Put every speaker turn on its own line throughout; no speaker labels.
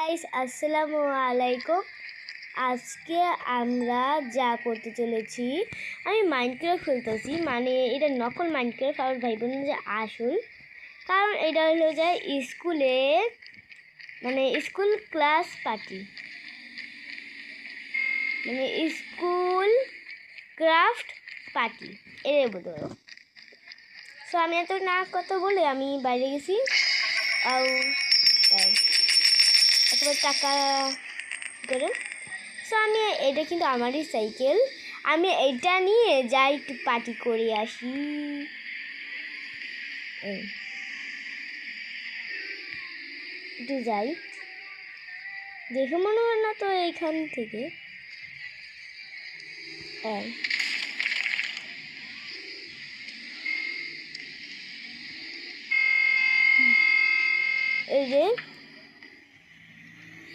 Guys আসসালামু আলাইকুম। আজকে আমরা যা করতে চলেছি, আমি মাইনক্রাফট খেলতেছি। মানে এটা নকল মাইনক্রাফট আর ভাই বোন যে আসল। কারণ এটা হলো যে স্কুলে মানে স্কুল ক্লাস পার্টি। মানে স্কুল ক্রাফট পার্টি। এর বলতে পারো সো আমি এত না কথা বলে আমি বাইরে গেছি। আর একেবারে টাকা করে। সো আমি এটা কিন্তু আমারই সাইকেল আমি এটা নিয়ে যাই একটু পার্টি করে আসি। একটু যাই। দেখে মনে হয় না তো এইখান থেকে। হ্যাঁ এই যে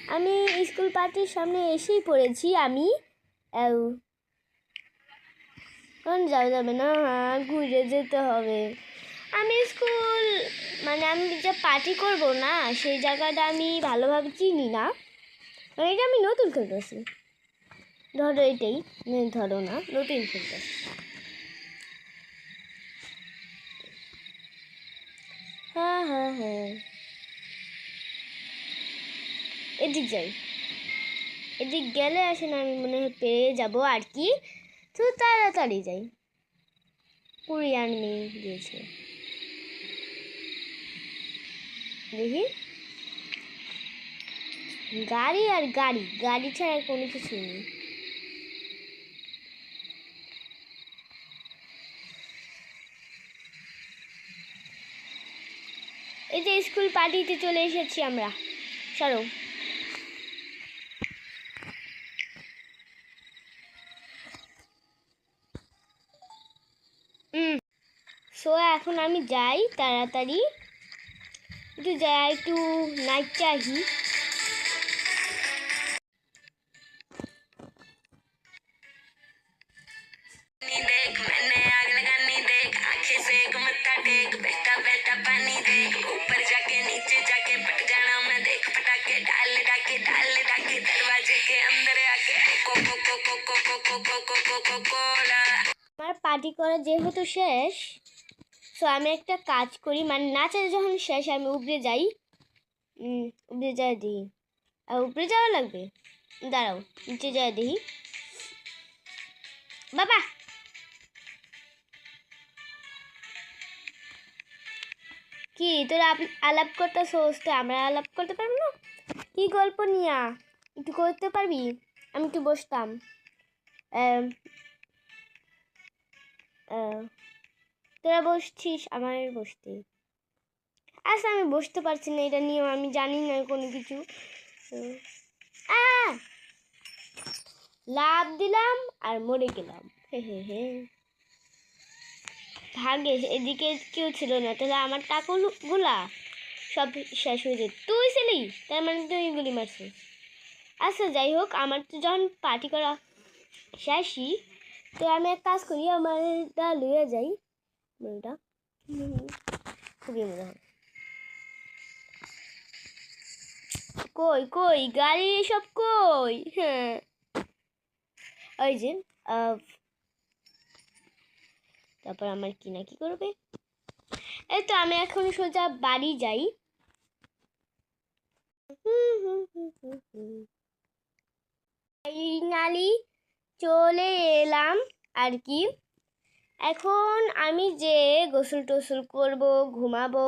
আমি স্কুল পার্টির সামনে এসেই পড়েছি, আমি। এখন যাওয়া যাবে না হ্যাঁ ঘুরে যেতে হবে। আমি স্কুল মানে আমি যে পার্টি করব না, সেই জায়গাটা আমি ভালোভাবে চিনি না। মানে এটা আমি নতুন খেলতেছি। ধরো এটাই মানে ধরো না, নতুন খেলতেছি। হ্যাঁ হ্যাঁ হ্যাঁ। এদিক যাই। এদিক গেলে আসেন, আমি মনে হয় পেয়ে যাব আর কি। তো তাড়াতাড়ি যাই। কুরিয়ান নিয়ে গিয়েছে। দেখি। গাড়ি আর গাড়ি গাড়ি ছাড়া কোনো কিছু নেই। এই যে স্কুল পার্টিতে চলে এসেছি আমরা। সরো সো এখন আমি যাই তাড়াতাড়ি একটু যাই একটু নাইট চাহি আমার পার্টি করা যেহেতু শেষ সো আমি একটা কাজ করি মানে নাচা যখন শেষ আমি উপরে যাই উপরে যাই দিই আর উপরে যাওয়া লাগবে? দাঁড়াও, নিচে যাই দেখি। বাবা! কি, তোরা আলাপ করতে সোস তো আমরা আলাপ করতে পারব না? কি গল্প নিয়া? একটু করতে পারবি? আমি একটু বসতাম। তোরা বসছিস আমার বসতে। আচ্ছা আমি বসতে পারছি না, এটা নিয়েও আমি জানি না কোনো কিছু! লাভ দিলাম আর মরে গেলাম। হে হে ভাগে এদিকে কেউ ছিল না। তাহলে আমার টাকাগুলা সব শেষ হয়ে তুই ছিলি? তার মানে তুই গুলি মারছিস। আচ্ছা যাই হোক, আমার তো যখন পার্টি করা শেষই, তো আমি এক কাজ করি, আমার লইয়া যাই। এটা খুবই মজা হবে কই কই, গাড়ি সব কই? হ্যাঁ। ওই যে তারপর আমার কি না কি করবে? এই তো আমি এখন সোজা বাড়ি যাই। ফাইনালি চলে এলাম আর কি। এখন আমি যে গোসল টোসল করব, ঘুমাবো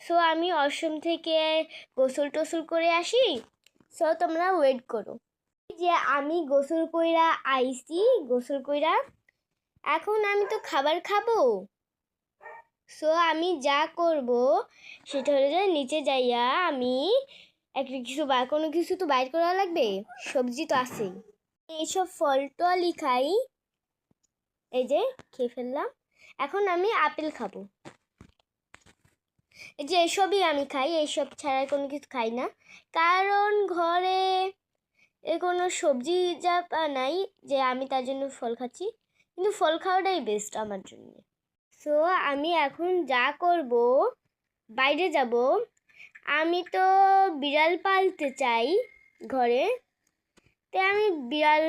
সো আমি অসম থেকে গোসল টোসল করে আসি সো তোমরা ওয়েট করো। যে আমি গোসল কইরা আইসি গোসল কইরা, এখন আমি তো খাবার খাব সো আমি যা করব সেটা হলো যে নিচে যাইয়া আমি একটা কিছু বা কোনো কিছু তো বাইর করা লাগবে, সবজি তো আছেই। এইসব ফল টলই খাই এই যে খেয়ে ফেললাম। এখন আমি আপেল খাব। এই যে এসবই আমি খাই এইসব ছাড়া কোনো কিছু খাই না। কারণ ঘরে এ কোনো সবজি যা নাই যে আমি তার জন্য ফল খাচ্ছি, কিন্তু ফল খাওয়াটাই বেস্ট আমার জন্য। সো আমি এখন যা করব, বাইরে যাব। আমি তো বিড়াল পালতে চাই ঘরে। তাই আমি বিড়াল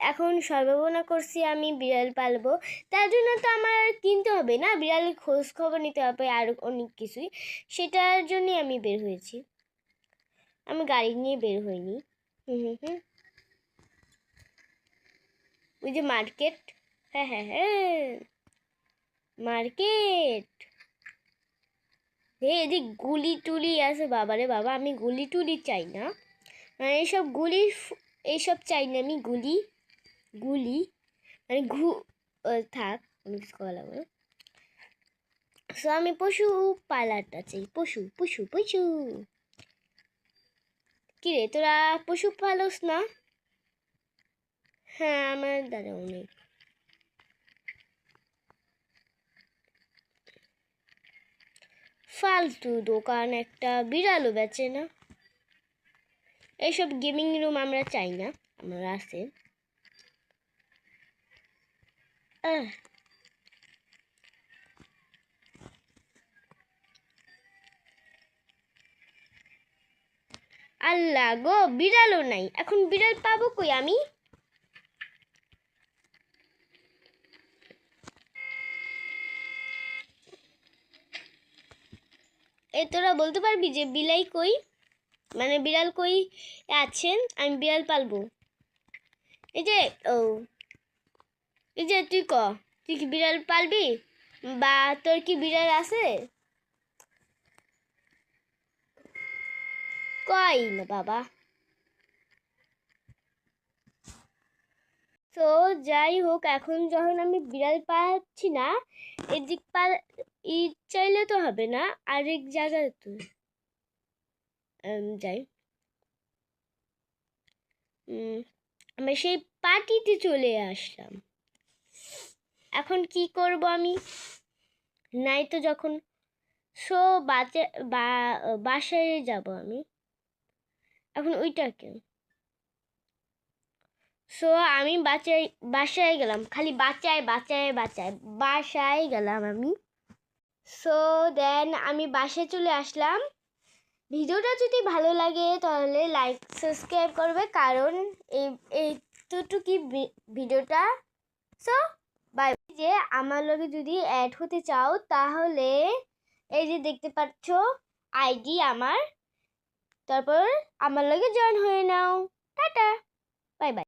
এখন সম্ভাবনা করছি আমি বিড়াল পালবো। তার জন্য তো আমার কিনতে হবে না, বিড়ালের খোঁজ খবর নিতে হবে আর অনেক কিছুই। সেটার জন্যই আমি বের হয়েছি। আমি গাড়ি নিয়ে বের হইনি। হুম হুম হুম। ওই যে মার্কেট। হ্যাঁ হ্যাঁ হ্যাঁ। মার্কেট। এদিক গুলি টুলি আছে বাবারে বাবা, আমি গুলি টুলি চাই না। মানে এইসব গুলি, এইসব চাই না আমি গুলি। গুলি মানে ঘু থাক, আমি কিছু করা লাগবে সো আমি পশু পালাটা চাই। পশু পশু পশু। কিরে, তোরা পশু পালস না? হ্যাঁ আমার দাদা অনেক। ফালতু দোকান, একটা বিড়ালও বেচে না। এইসব গেমিং রুম আমরা চাই না, আমরা আছে আল্লাহ গো, বিড়ালও নাই। এখন বিড়াল পাবো কই আমি? এ, তোরা বলতে পারবি যে বিলাই কই? মানে বিড়াল কই আছেন? আমি বিড়াল পালবো। এই যে, ও এই যে তুই ক, তুই কি বিড়াল পালবি? বা তোর কি বিড়াল আছে? কই না বাবা? তো যাই হোক, এখন যখন আমি বিড়াল পাচ্ছি না, এদিক পা ই চাইলে তো হবে না, আরেক জায়গায় তো যাই। আমি সেই পার্টিতে চলে আসলাম। এখন কি করব আমি? নাই তো যখন সো বাচে বাসায় যাব আমি। এখন ওইটা ওইটাকে সো আমি বাচাই, বাসায় গেলাম। খালি বাচায় বাচায় বাচায়, বাসায় গেলাম আমি। সো দেন আমি বাসায় চলে আসলাম। ভিডিওটা যদি ভালো লাগে তাহলে লাইক সাবস্ক্রাইব করবে। কারণ এই এইটুকি ভিডিওটা। সো বাই যে আমার লগে যদি অ্যাড হতে চাও, তাহলে এই যে দেখতে পাচ্ছ আইডি আমার। তারপর আমার লগে জয়েন হয়ে নাও। টাটা। Bye bye.